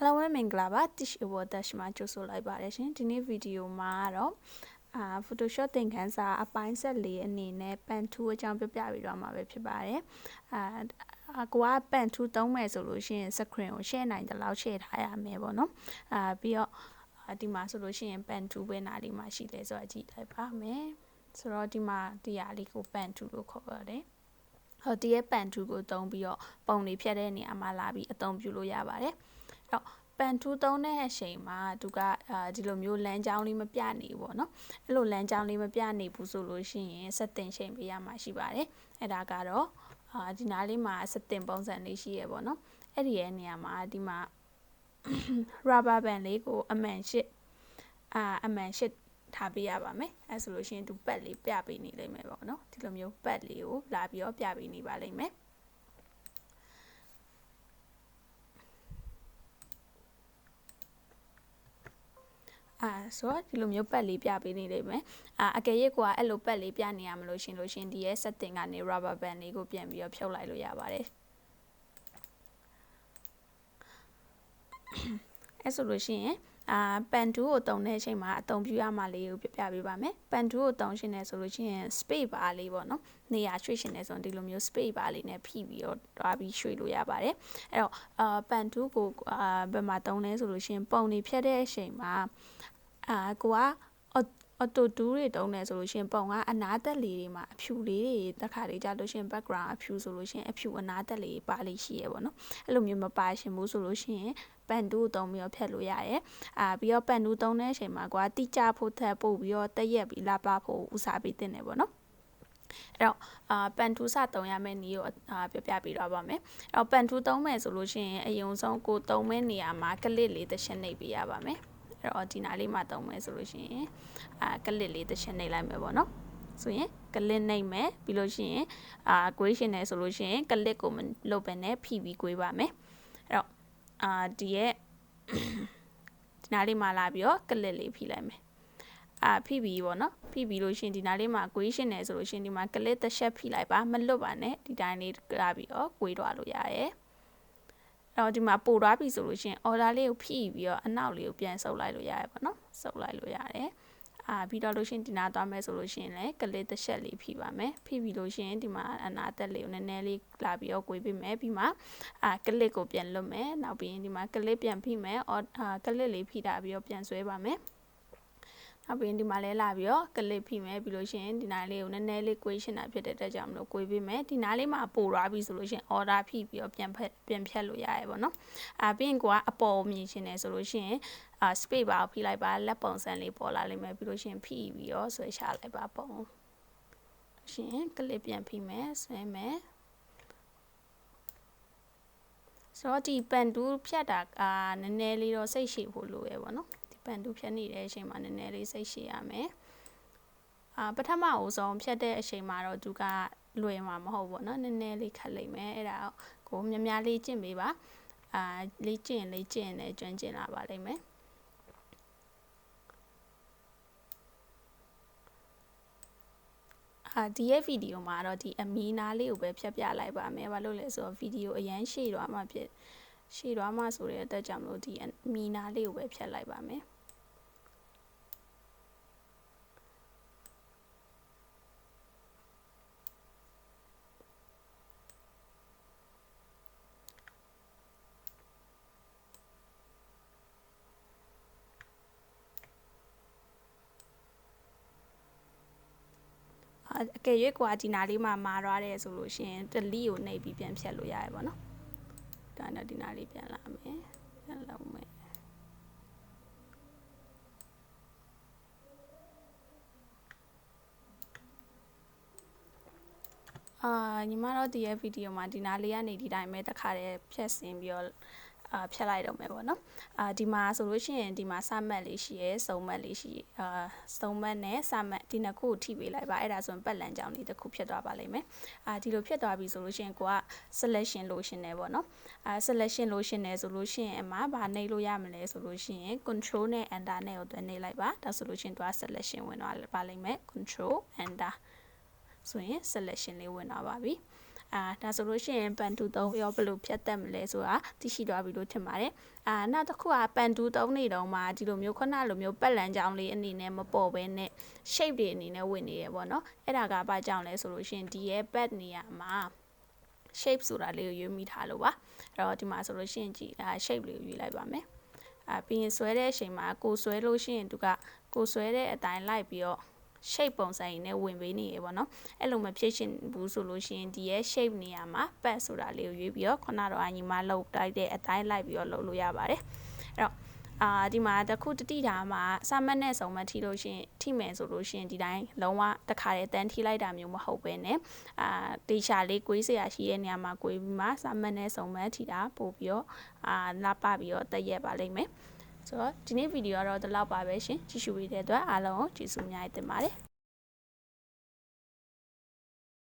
အားလုံးပဲမင်္ဂလာပါ Tish Over Dash မှာကြိုဆိုလိုက်ပါတယ်ရှင်ဒီနေ့ဗီဒီယိုမှာတော့အာ Photoshop သင်ခန်းစာအပိုင်းဆက်လေးအနေနဲ့ pen tool အကြောင်းပြပြပြီးတော့မှာပဲဖြစ်ပါတယ်အာကိုက pen tool သုံးမယ်ဆိုလို့ရှိရင် screen ကို share နိုင်တဲ့လောက် share ထားရမယ်ပေါ့နော်အာပြီးတော့ဒီမှာဆိုလို့ရှိရင် pen tool ပဲနားလေးမှာရှိလဲဆိုတော့ကြည့်လိုက်ပါမယ်ဆိုတော့ဒီမှာဒီဟာလေးကို pen tool လို့ခေါ်ပါတယ်ဟောဒီရဲ့ pen tool ကိုသုံးပြီးတော့ပုံတွေဖြတ်တဲ့နေရာမှာလာပြီးအသုံးပြုလို့ရပါတယ် တော့ပန်ထူးသုံးတဲ့အချိန်မှာသူကအာဒီလိုမျိုးလမ်းကြောင်းလေးမပြနေဘူးပေါ့နော်အဲ့လိုလမ်းကြောင်းလေးမပြနေဘူးဆိုလို့ရှိရင်စက်တင်ချိန်ပေးရမှာရှိပါတယ်အဲ့ဒါကတော့အာဒီနားလေးမှာစက်တင်ပုံစံလေးရှိရပေါ့နော်အဲ့ဒီရဲ့နေရာမှာဒီမှာ rubber band လေးကိုအမှန်ရှစ်အာအမှန်ရှစ်ထားပေးရပါမယ်အဲဆိုလို့ရှိရင်သူပတ်လေးပြပေးနေလိမ့်မယ်ပေါ့နော်ဒီလိုမျိုးပတ်လေးကိုလာပြီးတော့ပြပေးနေပါလိမ့်မယ် အာဆိုတော့ဒီလိုမျိုးပတ်လေးပြပေးနေလိမ့်မယ်အာအကယ်၍ကိုကအဲ့လိုပတ်လေးပြနေရမလို့ရှင်လို့ရှင်ဒီရဲ့ setting ကနေ rubber band လေးကိုပြန်ပြီးတော့ဖြုတ်လိုက်လို့ရပါတယ်အဲ့ဆိုလို့ရှိရင် အာပန်တူးကိုတုံတဲ့အချိန်မှာအတုံပြရမှလေးကိုပြပြပေးပါမယ်ပန်တူးကိုတုံရှင်နေဆိုလို့ရှိရင် space bar လေးပေါ့နော်နေရာရွှေ့ရှင်နေဆိုရင်ဒီလိုမျိုး space bar လေးနဲ့ဖိပြီးတော့တွားပြီးရွှေ့လို့ရပါတယ်အဲ့တော့အာပန်တူးကိုအာဘယ်မှာတုံလဲဆိုလို့ရှိရင်ပုံနေဖြတ်တဲ့အချိန်မှာအာကိုက အော်တိုတူးတွေတုံးတယ်ဆိုလို့ရှင်ပုံကအနားသက်လေးတွေမှာအဖြူလေးတွေတက်ခါလေးကြလို့ရှင် background အဖြူဆိုလို့ရှင်အဖြူအနားသက်လေးပါလေးရှိရပေါ့နော်အဲ့လိုမျိုးမပါရှင်ဘူးဆိုလို့ရှင်ပန်တူးသုံးပြီးတော့ဖြတ်လို့ရတယ်အာပြီးတော့ပန်တူးသုံးတဲ့အချိန်မှာကွာတိကျဖို့ထပ်ပို့ပြီးတော့တက်ရက်ပြီးလာပဖို့ဦးစားပေးတင်တယ်ပေါ့နော်အဲ့တော့အာပန်ထူးစသုံးရမယ့်နည်းကိုအာပြပြပေးတော့ပါမယ်အဲ့တော့ပန်ထူးသုံးမယ်ဆိုလို့ရှိရင်အရင်ဆုံးကိုသုံးမဲ့နေရာမှာကလစ်လေးတစ်ချက်နှိပ်ပေးရပါမယ်အဲ့ တော့ဒီနာလေးမှာသုံးမယ်ဆိုလို့ရှိရင်အာကလစ်လေးတစ်ချက်နှိပ်လိုက်မယ်ပေါ့နော်ဆိုရင်ကလစ်နှိပ်မယ်ပြီးလို့ရှိရင်အာ equation နဲ့ဆိုလို့ရှိရင်ကလစ်ကိုမလုပ်ဘဲနဲ့ဖိပြီး꿰ပါမယ်အဲ့တော့အာဒီရဲ့ဒီနားလေးမှာလာပြီးတော့ကလစ်လေးဖိလိုက်မယ်အာဖိပြီးပေါ့နော်ဖိပြီးလို့ရှင်ဒီနားလေးမှာ equation နဲ့ဆိုလို့ရှင်ဒီမှာကလစ်တစ်ချက်ဖိလိုက်ပါမလွတ်ပါနဲ့ဒီတိုင်းလေးလာပြီးတော့꿰တော့လို့ရတ ယ်တော့ဒီမှာပို့သွားပြီဆိုလို့ရှိရင် order လေးကိုဖိပြီးတော့အနောက်လေးကိုပြန်ဆုပ်လိုက်လို့ရတယ်ပေါ့နော်ဆုပ်လိုက်လို့ရတယ်အာပြီးတော့လို့ရှိရင်ဒီနာသွားမယ်ဆိုလို့ရှိရင်လည်းကလေးတစ်ချက်လေးဖိပါမယ်ဖိပြီးလို့ရှိရင်ဒီမှာအနာသက်လေးကိုနည်းနည်းလေးလာပြီးတော့꿰ပေးမယ်ပြီးမှအာကလစ်ကိုပြန်လွတ်မယ်နောက်ပြီးရင်ဒီမှာကလစ်ပြန်ဖိမယ်အာကလစ်လေးဖိတာပြီးတော့ပြန်ဆွဲပါမယ် နောက်ပြီးဒီမှာလဲလာပြီးတော့ကလစ်ဖိမယ်ပြီးလို့ရှိရင်ဒီနားလေးကိုနည်းနည်းလေး question တာဖြစ်တဲ့အတွက်ကြောင့်မလို့ကိုပေးမယ်ဒီနားလေးမှာပို့သွားပြီဆိုလို့ရှိရင် order ဖိပြီးတော့ပြန်ဖက်ပြန်ဖြတ်လို့ရရပေါ့နော်အာပြီးရင်ကိုကအပေါ်မြင်ရှင်နေဆိုလို့ရှိရင်အာ space bar ကိုဖိလိုက်ပါလက်ပုံစံလေးပေါ်လာလိမ့်မယ်ပြီးလို့ရှိရင်ဖိပြီးတော့ဆွဲချလိုက်ပါပုံရှင်ကလစ်ပြန်ဖိမယ်ဆွဲမယ်ဆိုတော့ဒီပန်တူးဖြတ်တာအာနည်းနည်းလေးတော့စိတ်ရှည်ဖို့လိုရပေါ့နော် ပန်တူဖြတ်နေတဲ့အချိန်မှာနည်းနည်းလေးစိတ်ရှည်ရမယ်အာပထမအဦးဆုံးဖြတ်တဲ့အချိန်မှာတော့သူကလွယ်မှာမဟုတ်ဘူးเนาะနည်းနည်းလေးခက်လိမ့်မယ်အဲ့ဒါကိုများများလေးကျင့်ပေးပါအာလေးကျင့်လေးကျင့်နဲ့ကျွမ်းကျင်လာပါလိမ့်မယ်အာဒီရဲ့ဗီဒီယိုမှာတော့ဒီအမီနာလေးကိုပဲဖြတ်ပြလိုက်ပါမယ်ဘာလို့လဲဆိုတော့ဗီဒီယိုအရန်ရှည်တော့မှဖြစ်ရှည်တော့မှဆိုတဲ့အတွက်ကြောင့်မလို့ဒီအမီနာလေးကိုပဲဖြတ်လိုက်ပါမယ် အကယ်၍ကွာဒီနာလေးမှာမာသွားတယ်ဆိုလို့ရှိရင်တလီကိုနှိပ်ပြီးပြန်ဖြတ်လို့ရတယ်ပေါ့နော်ဒါနဲ့ဒီနာလေးပြန်လာမယ်ပြန်လောက်မယ်အာညီမတို့ဒီရဲ့ဗီဒီယိုမှာဒီနာလေးကနေဒီတိုင်းပဲတခါတည်းဖြတ်စင်ပြီးတော့ အာဖြတ်လိုက်တော့မယ်ပေါ့နော်အာဒီမှာဆိုလို့ရှိရင်ဒီမှာစမတ်လေးရှိရယ်စုံမတ်လေးရှိအာစုံမတ်နဲ့စမတ်ဒီနှစ်ခုကိုထိပေးလိုက်ပါအဲ့ဒါဆိုရင်ပတ်လန်ကြောင်းလေးတစ်ခုဖြစ်သွားပါလိမ့်မယ်အာဒီလိုဖြစ်သွားပြီဆိုလို့ရှိရင်ကိုက selection လို့ရှင်နေပေါ့နော်အာ selection လို့ရှင်နေဆိုလို့ရှိရင်အမဘာနှိပ်လို့ရမလဲဆိုလို့ရှိရင် control နဲ့ enter နဲ့ကိုတွဲနှိပ်လိုက်ပါဒါဆိုလို့ရှိရင်သူက selection ဝင်သွားပါလိမ့်မယ် control enter ဆိုရင် selection လေးဝင်သွားပါပြီ အာဒါဆိုလို့ရှိရင်ပန်တူသုံးရောဘယ်လိုဖြတ်တက်မလဲဆိုတာသိရှိသွားပြီလို့ထင်ပါတယ်အာနောက်တစ်ခုကပန်တူသုံးနေတော့မှဒီလိုမျိုးခုနလိုမျိုးပတ်လန်းကြောင်းလေးအနေနဲ့မပေါ်ဘဲနဲ့ shape တွေအနေနဲ့ဝင်နေရပေါ့နော်အဲ့ဒါကဘာကြောင့်လဲဆိုလို့ရှိရင်ဒီရဲ့ back နေရာမှာ shape ဆိုတာလေးကိုရွေးမိထားလို့ပါအဲ့တော့ဒီမှာဆိုလို့ရှိရင်ကြည်ဒါ shape လေးကိုရွေးလိုက်ပါမယ်အာပြီးရင်ဆွဲတဲ့အချိန်မှာကိုဆွဲလို့ရှိရင်သူကကိုဆွဲတဲ့အတိုင်းလိုက်ပြီးတော့ shape ပုံစံရင်းနဲ့ဝင်ပေးနေရေပေါ့နော်အဲ့လိုမဖြစ်ရှင်ဘူးဆိုလို့ရှိရင်ဒီရဲ့ shape နေရာမှာ pad ဆိုတာလေးကိုရွေးပြီးတော့ခုနတော့အညီမလောက်တိုက်တဲ့အတိုင်းလိုက်ပြီးတော့လုပ်လို့ရပါတယ်အဲ့တော့အာဒီမှာတစ်ခုတတိတာမှာစာမတ်နဲ့စုံမထိလို့ရှရင်ထိမယ်ဆိုလို့ရှရင်ဒီတိုင်းလုံးဝတခါတည်းတန်းထိလိုက်တာမျိုးမဟုတ်ပဲねအာတေချာလေးကွေးစရာရှိတဲ့နေရာမှာကွေးပြီးမှစာမတ်နဲ့စုံမထိတာပို့ပြီးတော့အာလာပပြီးတော့တက်ရက်ပါလိမ့်မယ် ဆိုတော့ဒီနေ့ဗီဒီယိုကတော့ဒီလောက်ပါပဲရှင်ကြည့်ရှုပေးတဲ့အတွက်အားလုံးကိုကျေးဇူးအများကြီးတင်ပါတယ်